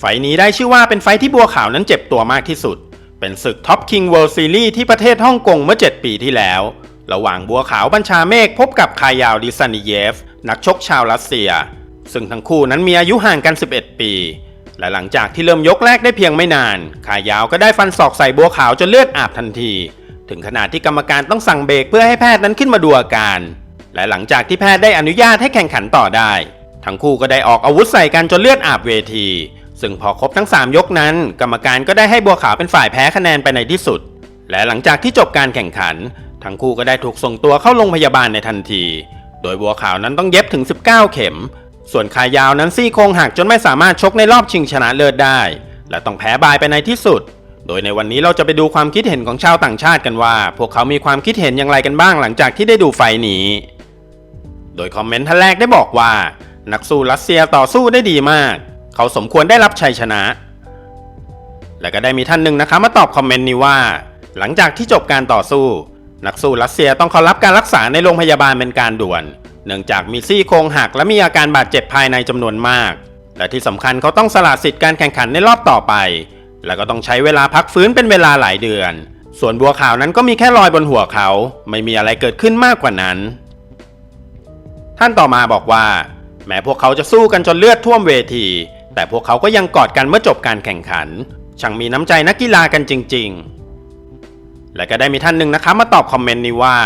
ไฟนี้ได้ชื่อว่าเป็นไฟที่บัวขาวนั้นเจ็บตัวมากที่สุด เป็นศึกท็อปคิงเวิลด์ซีรีส์ที่ประเทศฮ่องกงเมื่อ 7 ปีที่แล้ว ระหว่างบัวขาวบัญชาเมฆพบกับคายาวดิซานิเยฟ นักชกชาวรัสเซีย ซึ่งทั้งคู่นั้นมีอายุห่างกัน 11 ปี และหลังจากที่เริ่มยกแรกได้เพียงไม่นาน คายาวก็ได้ฟันศอกใส่บัวขาวจนเลือดอาบทันที ถึงขนาดที่กรรมการต้องสั่งเบรกเพื่อให้แพทย์นั้นขึ้นมาดูอาการ และหลังจากที่แพทย์ได้อนุญาตให้แข่งขันต่อได้ ทั้งคู่ก็ได้ออกอาวุธใส่กันจนเลือดอาบเวที ซึ่งพอครบทั้ง 3 ยกนั้น กรรมการก็ได้ให้บัวขาวเป็นฝ่ายแพ้คะแนนไปในที่สุด และหลังจากที่จบการแข่งขัน ทั้งคู่ก็ได้ถูกส่งตัวเข้าโรงพยาบาลในทันที โดยบัวขาวนั้นต้องเย็บถึง 19 เข็ม ส่วนขายาวนั้นซี่โครงหักจนไม่สามารถชกในรอบชิงชนะเลิศได้ และต้องแพ้บายไปในที่สุด โดยในวันนี้เราจะไปดูความคิดเห็นของชาวต่างชาติกันว่า พวกเขามีความคิดเห็นอย่างไรกันบ้างหลังจากที่ได้ดูไฟนี้ โดยคอมเมนต์ท่านแรกได้บอกว่า นักสู้รัสเซียต่อสู้ได้ดีมาก เขาสมควรได้รับชัยชนะ และก็ได้มีท่านหนึ่งนะคะมาตอบคอมเมนต์นี้ว่า หลังจากที่จบการต่อสู้ นักสู้รัสเซียต้องเข้ารับการรักษาในโรงพยาบาลเป็นการด่วน เนื่องจากมีซี่โครงหักและมีอาการบาดเจ็บภายในจำนวนมาก และที่สำคัญเขาต้องสละสิทธิ์การแข่งขันในรอบต่อไป แล้วก็ต้องใช้เวลาพักฟื้นเป็นเวลาหลายเดือน ส่วนบัวขาวนั้นก็มีแค่รอยบนหัวเขา ไม่มีอะไรเกิดขึ้นมากกว่านั้น ท่านต่อมาบอกว่า แม้พวกเขาจะสู้กันจนเลือดท่วมเวที แต่พวกเขาก็ยังกอดกันเมื่อจบการแข่งขัน ช่างมีน้ำใจนักกีฬากันจริง ๆ และก็ได้มีท่านหนึ่งนะคะมาตอบคอมเมนต์นี้ว่า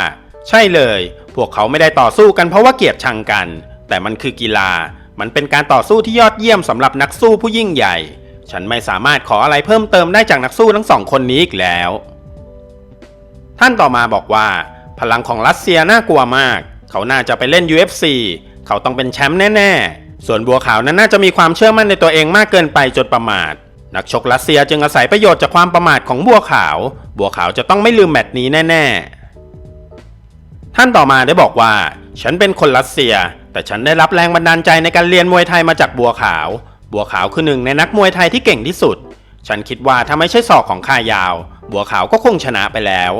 ใช่เลย พวกเขาไม่ได้ต่อสู้กันเพราะว่าเกลียดชังกัน แต่มันคือกีฬา มันเป็นการต่อสู้ที่ยอดเยี่ยมสำหรับนักสู้ผู้ยิ่งใหญ่ ฉันไม่สามารถขออะไรเพิ่มเติมได้จากนักสู้ทั้งสองคนนี้อีกแล้ว ท่านต่อมาบอกว่า พลังของรัสเซียน่ากลัวมาก เขาน่าจะไปเล่น UFC เขาต้องเป็นแชมป์แน่ ๆ ส่วนบัวขาวนั้นน่าจะมีความเชื่อมั่นในตัวเองมากเกินไปจนประมาท นักชกรัสเซียจึงอาศัยประโยชน์จากความประมาทของบัวขาว บัวขาวจะต้องไม่ลืมแมตช์นี้แน่ ๆ ท่านต่อมาได้บอกว่า ฉันเป็นคนรัสเซีย แต่ฉันได้รับแรงบันดาลใจในการเรียนมวยไทยมาจากบัวขาว บัวขาวคือหนึ่งในนักมวยไทยที่เก่งที่สุด ฉันคิดว่าถ้าไม่ใช่ศอกของข้ายาว บัวขาวก็คงชนะไปแล้ว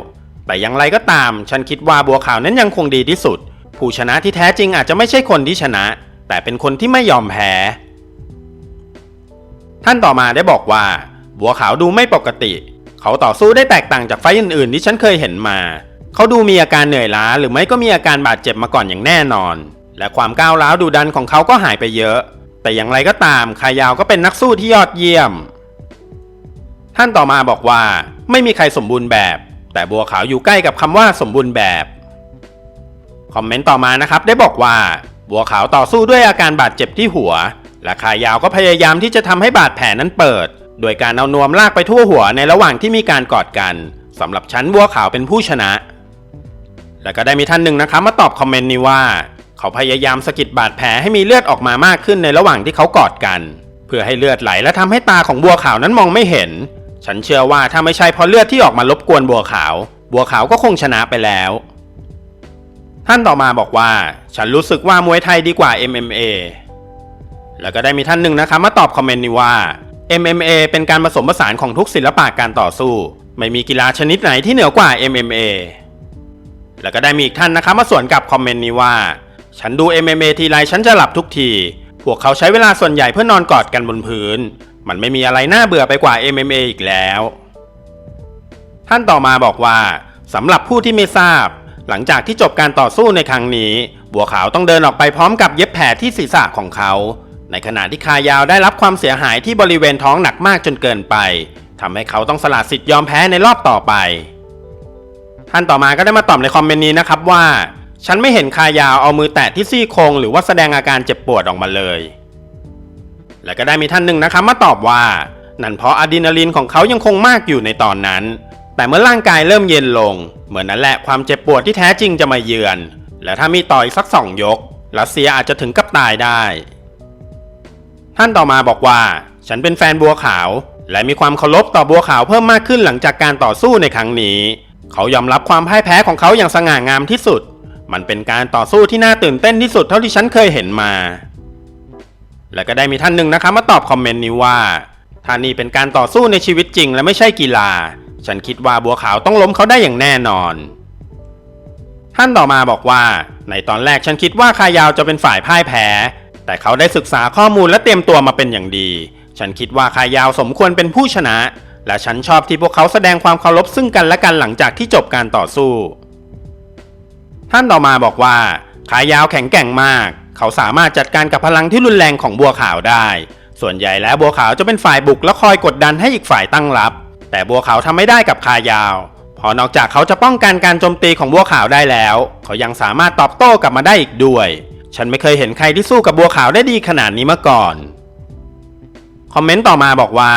แต่อย่างไรก็ตาม ฉันคิดว่าบัวขาวนั้นยังคงดีที่สุด ผู้ชนะที่แท้จริงอาจจะไม่ใช่คนที่ชนะ แต่เป็นคนที่ไม่ยอมแพ้ ท่านต่อมาได้บอกว่า บัวขาวดูไม่ปกติ เขาต่อสู้ได้แตกต่างจากไฟอื่นๆ ที่ฉันเคยเห็นมา เขาดูมีอาการเหนื่อยล้าหรือไม่ก็มีอาการบาดเจ็บมาก่อนอย่างแน่นอน และความก้าวร้าวดูดันของเขาก็หายไปเยอะ แต่อย่างไรก็ตามคายาวก็เป็นนักสู้ที่ยอดเยี่ยม ท่านต่อมาบอกว่า ไม่มีใครสมบูรณ์แบบ แต่บัวขาวอยู่ใกล้กับคำว่าสมบูรณ์แบบคอมเมนต์ต่อมานะครับได้บอกว่า บัวขาวต่อสู้ด้วยอาการบาดเจ็บที่หัว และขายาวก็พยายามที่จะทำให้บาดแผลนั้นเปิด โดยการเอานวมลากไปทั่วหัวในระหว่างที่มีการกอดกันสำหรับชั้นบัวขาวเป็นผู้ชนะ และก็ได้มีท่านหนึ่งนะครับมาตอบคอมเมนต์นี้ว่า เขาพยายามสะกิดบาดแผลให้มีเลือดออกมามากขึ้นในระหว่างที่เขากอดกัน เพื่อให้เลือดไหลและทำให้ตาของบัวขาวนั้นมองไม่เห็น ฉันเชื่อว่าถ้าไม่ใช่เพราะเลือดที่ออกมารบกวนบัวขาว บัวขาวก็คงชนะไปแล้ว ท่านต่อมาบอกว่า ฉันรู้สึกว่ามวยไทยดีกว่า MMA แล้วก็ได้มีท่านหนึ่งนะคะมาตอบคอมเมนต์นี้ว่า MMA เป็นการผสมผสานของทุกศิลปะการต่อสู้ ไม่มีกีฬาชนิดไหนที่เหนือกว่า MMA แล้วก็ได้มีอีกท่านนะคะมาสวนกับคอมเมนต์นี้ว่า ฉันดู MMA ทีไรฉันจะหลับทุกที พวกเขาใช้เวลาส่วนใหญ่เพื่อนอนกอดกันบนพื้น มันไม่มีอะไรน่าเบื่อไปกว่า MMA อีกแล้ว ท่านต่อมาบอกว่าสำหรับผู้ที่ไม่ทราบ หลังจากที่จบการต่อสู้ในครั้งนี้ บัวขาวต้องเดินออกไปพร้อมกับเย็บแผลที่ศีรษะของเขา ในขณะที่คายาวได้รับความเสียหายที่บริเวณท้องหนักมากจนเกินไปทำให้เขาต้องสละสิทธิ์ยอมแพ้ในรอบต่อไป ท่านต่อมาก็ได้มาตอบในคอมเมนต์นี้นะครับว่า ฉันไม่เห็นคายาวเอามือแตะที่ซี่โครงหรือว่าแสดงอาการเจ็บปวดออกมาเลย และก็ได้มีท่านหนึ่งนะครับมาตอบว่า นั่นเพราะอะดรีนาลีนของเขายังคงมากอยู่ในตอนนั้น แต่เมื่อร่างกายเริ่มเย็นลง เหมือนนั้นแหละความเจ็บปวดที่แท้จริงจะมาเยือน และถ้ามีต่ออีกสักสองยก รัสเซียอาจจะถึงกับตายได้ ท่านต่อมาบอกว่า ฉันเป็นแฟนบัวขาว และมีความเคารพต่อบัวขาวเพิ่มมากขึ้นหลังจากการต่อสู้ในครั้งนี้ เขายอมรับความพ่ายแพ้ของเขาอย่างสง่างามที่สุด มันเป็นการต่อสู้ที่น่าตื่นเต้นที่สุดเท่าที่ฉันเคยเห็นมา และก็ได้มีท่านหนึ่งนะคะมาตอบคอมเมนต์นี้ว่าถ้านี่เป็นการต่อสู้ในชีวิตจริง และไม่ใช่กีฬา ฉันคิดว่าบัวขาวต้องล้มเขาได้อย่างแน่นอน ท่านต่อมาบอกว่า ในตอนแรกฉันคิดว่าคายาวจะเป็นฝ่ายพ่ายแพ้ แต่เขาได้ศึกษาข้อมูลและเตรียมตัวมาเป็นอย่างดี ฉันคิดว่าคายาวสมควรเป็นผู้ชนะ และฉันชอบที่พวกเขาแสดงความเคารพซึ่งกันและกันหลังจากที่จบการต่อสู้ ท่านต่อมาบอกว่าขายาวแข็งแกร่งมาก เขาสามารถจัดการกับพลังที่รุนแรงของบัวขาวได้ ส่วนใหญ่แล้วบัวขาวจะเป็นฝ่ายบุกและคอยกดดันให้อีกฝ่ายตั้งรับ แต่บัวขาวทำไม่ได้กับขายาวเพอนอกจากเขาจะป้องกันการโจมตีของบัวขาวได้แล้ว เขายังสามารถตอบโต้กลับมาได้อีกด้วย ฉันไม่เคยเห็นใครที่สู้กับบัวขาวได้ดีขนาดนี้มาก่อน คอมเมนต์ต่อมาบอกว่า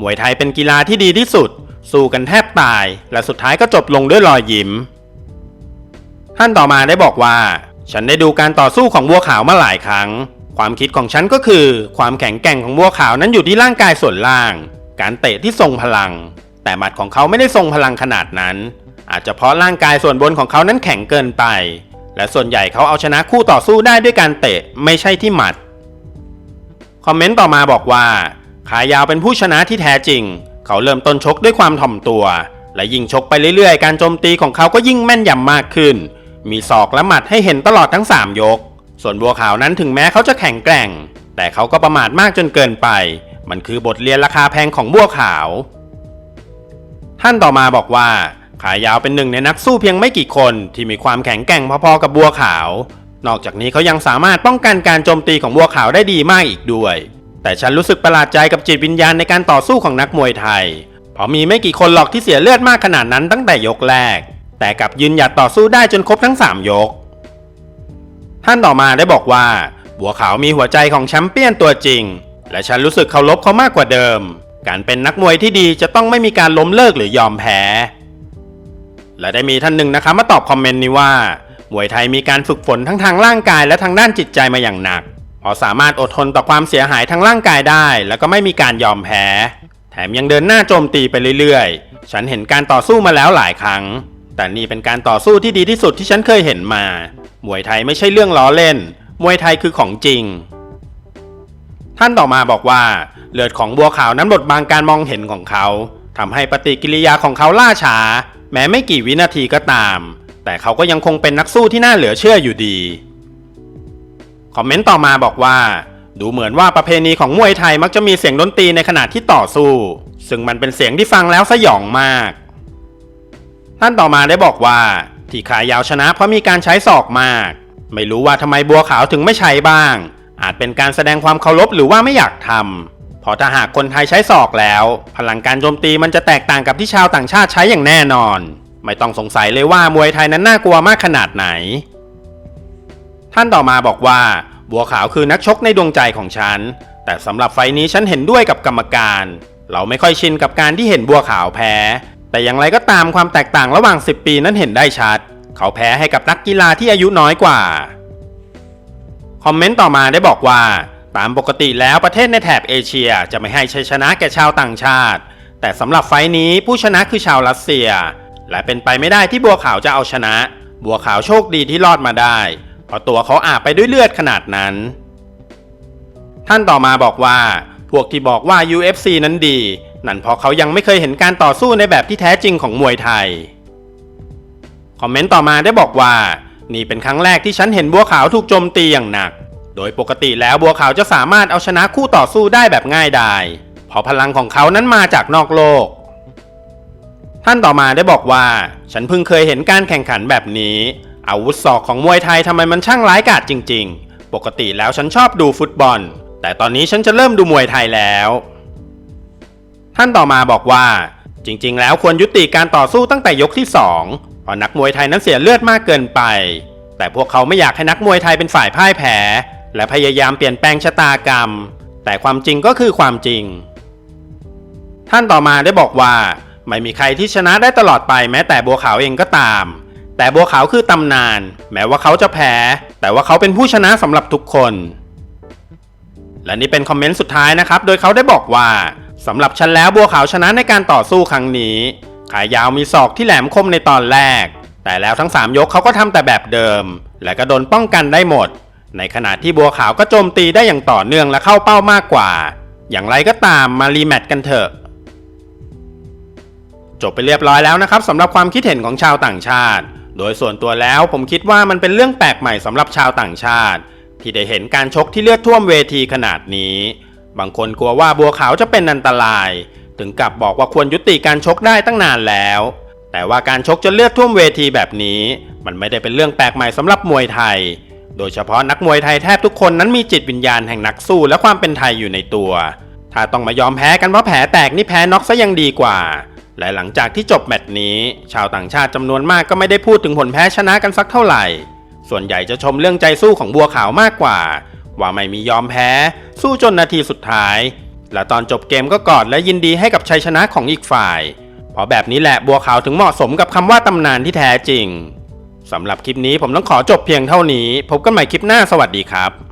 มวยไทยเป็นกีฬาที่ดีที่สุด สู้กันแทบตาย และสุดท้ายก็จบลงด้วยรอยยิ้ม ท่านต่อมาได้บอกว่า ฉันได้ดูการต่อสู้ของบัวขาวมาหลายครั้ง ความคิดของฉันก็คือ ความแข็งแกร่งของบัวขาวนั้นอยู่ที่ร่างกายส่วนล่าง การเตะที่ทรงพลัง แต่หมัดของเขาไม่ได้ทรงพลังขนาดนั้น อาจจะเพราะร่างกายส่วนบนของเขานั้นแข็งเกินไป และส่วนใหญ่เขาเอาชนะคู่ต่อสู้ได้ด้วยการเตะไม่ใช่ที่หมัด คอมเมนต์ต่อมาบอกว่า ขายาวเป็นผู้ชนะที่แท้จริง เขาเริ่มต้นชกด้วยความถ่อมตัว และยิ่งชกไปเรื่อยๆ การโจมตีของเขาก็ยิ่งแม่นยำมากขึ้น มีศอกและหมัดให้เห็นตลอดทั้ง 3 ยก ส่วนบัวขาวนั้นถึงแม้เขาจะแข็งแกร่ง แต่เขาก็ประมาทมากจนเกินไป มันคือบทเรียนราคาแพงของบัวขาว ท่านต่อมาบอกว่า ขายาวเป็นหนึ่งในนักสู้เพียงไม่กี่คนที่มีความแข็งแกร่งพอๆกับบัวขาว นอกจากนี้เขายังสามารถป้องกันการโจมตีของบัวขาวได้ดีมากอีกด้วย แต่ฉันรู้สึกประหลาดใจกับจิตวิญญาณในการต่อสู้ของนักมวยไทย เพราะมีไม่กี่คนหรอกที่เสียเลือดมากขนาดนั้นตั้งแต่ยกแรก แต่กลับยืนหยัดต่อสู้ได้จนครบทั้ง 3 ยก ท่านต่อมาได้บอกว่า บัวขาวมีหัวใจของแชมเปี้ยนตัวจริง และฉันรู้สึกเคารพเขามากกว่าเดิม การเป็นนักมวยที่ดีจะต้องไม่มีการล้มเลิกหรือยอมแพ้ และได้มีท่านหนึ่งนะคะมาตอบคอมเมนต์นี้ว่า มวยไทยมีการฝึกฝนทั้งทางร่างกายและทางด้านจิตใจมาอย่างหนัก พอสามารถอดทนต่อความเสียหายทางร่างกายได้ แล้วก็ไม่มีการยอมแพ้ แถมยังเดินหน้าโจมตีไปเรื่อยๆ ฉันเห็นการต่อสู้มาแล้วหลายครั้ง แต่นี่เป็นการต่อสู้ที่ดีที่สุดที่ฉันเคยเห็นมา มวยไทยไม่ใช่เรื่องล้อเล่น มวยไทยคือของจริง ท่านต่อมาบอกว่า เลือดของบัวขาวนั้นบดบังการมองเห็นของเขาทำให้ปฏิกิริยาของเขาล่าช้า แม้ไม่กี่วินาทีก็ตาม แต่เขาก็ยังคงเป็นนักสู้ที่น่าเหลือเชื่ออยู่ดี คอมเมนต์ต่อมาบอกว่า ดูเหมือนว่าประเพณีของมวยไทยมักจะมีเสียงดนตรีในขณะที่ต่อสู้ ซึ่งมันเป็นเสียงที่ฟังแล้วสยองมาก ท่านต่อมาได้บอกว่า ที่ขายาวชนะเพราะมีการใช้ศอกมาก ไม่รู้ว่าทำไมบัวขาวถึงไม่ใช้บ้าง อาจเป็นการแสดงความเคารพหรือว่าไม่อยากทำเพราะถ้าหากคนไทยใช้ศอกแล้ว พลังการโจมตีมันจะแตกต่างกับที่ชาวต่างชาติใช้อย่างแน่นอน ไม่ต้องสงสัยเลยว่ามวยไทยนั้นน่ากลัวมากขนาดไหน ท่านต่อมาบอกว่า บัวขาวคือนักชกในดวงใจของฉัน แต่สำหรับไฟนี้ฉันเห็นด้วยกับกรรมการ เราไม่ค่อยชินกับการที่เห็นบัวขาวแพ้ แต่อย่างไรก็ตามความแตกต่างระหว่าง 10 ปีนั้นเห็นได้ชัด เขาแพ้ให้กับนักกีฬาที่อายุน้อยกว่า อมเมนต์ต่อมาได้บอกว่า ตามปกติแล้วประเทศในแถบเอเชียจะไม่ให้ชัยชนะแก่ชาวต่างชาติ แต่สำหรับไฟล์นี้ผู้ชนะคือชาวรัสเซีย และเป็นไปไม่ได้ที่บัวขาวจะเอาชนะ บัวขาวโชคดีที่รอดมาได้ เพราะตัวเขาอาบไปด้วยเลือดขนาดนั้น ท่านต่อมาบอกว่า พวกที่บอกว่า UFC นั้นดี นั่นเพราะเขายังไม่เคยเห็นการต่อสู้ในแบบที่แท้จริงของมวยไทยคอมเมนต์ต่อมาได้บอกว่า นี่เป็นครั้งแรกที่ฉันเห็นบัวขาวถูกโจมตีอย่างหนัก โดยปกติแล้วบัวขาวจะสามารถเอาชนะคู่ต่อสู้ได้แบบง่ายดายเพราะพลังของเขานั้นมาจากนอกโลก ท่านต่อมาได้บอกว่า ฉันเพิ่งเคยเห็นการแข่งขันแบบนี้ อาวุธศอกของมวยไทยทำไมมันช่างร้ายกาจจริง ๆ ปกติแล้วฉันชอบดูฟุตบอล แต่ตอนนี้ฉันจะเริ่มดูมวยไทยแล้ว ท่านต่อมาบอกว่า จริง ๆ แล้วควรยุติการต่อสู้ตั้งแต่ยกที่2เพราะนักมวยไทยนั้นเสียเลือดมากเกินไป แต่พวกเขาไม่อยากให้นักมวยไทยเป็นฝ่ายพ่ายแพ้ และพยายามเปลี่ยนแปลงชะตากรรม แต่ความจริงก็คือความจริง ท่านต่อมาได้บอกว่า ไม่มีใครที่ชนะได้ตลอดไปแม้แต่บัวขาวเองก็ตาม แต่บัวขาวคือตำนาน แม้ว่าเขาจะแพ้ แต่ว่าเขาเป็นผู้ชนะสำหรับทุกคน และนี่เป็นคอมเมนต์สุดท้ายนะครับ โดยเขาได้บอกว่าสำหรับฉันแล้วบัวขาวชนะในการต่อสู้ครั้งนี้ ขายาวมีศอกที่แหลมคมในตอนแรก แต่แล้วทั้ง 3 ยกเขาก็ทำแต่แบบเดิม และก็โดนป้องกันได้หมด ในขณะที่บัวขาวก็โจมตีได้อย่างต่อเนื่องและเข้าเป้ามากกว่า อย่างไรก็ตามมารีแมตช์กันเถอะ จบไปเรียบร้อยแล้วนะครับสำหรับความคิดเห็นของชาวต่างชาติ โดยส่วนตัวแล้วผมคิดว่ามันเป็นเรื่องแปลกใหม่สำหรับชาวต่างชาติ ที่ได้เห็นการชกที่เลือดท่วมเวทีขนาดนี้ บางคนกลัวว่าบัวขาวจะเป็นอันตราย ถึงกับบอกว่าควรยุติการชกได้ตั้งนานแล้ว แต่ว่าการชกจนเลือดท่วมเวทีแบบนี้ มันไม่ได้เป็นเรื่องแปลกใหม่สำหรับมวยไทย โดยเฉพาะนักมวยไทยแทบทุกคนนั้นมีจิตวิญญาณแห่งนักสู้และความเป็นไทยอยู่ในตัว ถ้าต้องมายอมแพ้กันเพราะแผลแตกนี่แพ้น็อกซะยังดีกว่า และหลังจากที่จบแมตช์นี้ ชาวต่างชาติจำนวนมากก็ไม่ได้พูดถึงผลแพ้ชนะกันสักเท่าไหร่ ส่วนใหญ่จะชมเรื่องใจสู้ของบัวขาวมากกว่า ว่าไม่มียอมแพ้ สู้จนนาทีสุดท้าย และตอนจบเกมก็กอดและยินดีให้กับชัยชนะของอีกฝ่าย เพราะแบบนี้แหละบัวขาวถึงเหมาะสมกับคำว่าตำนานที่แท้จริง สำหรับคลิปนี้ผมต้องขอจบเพียงเท่านี้ พบกันใหม่คลิปหน้าสวัสดีครับ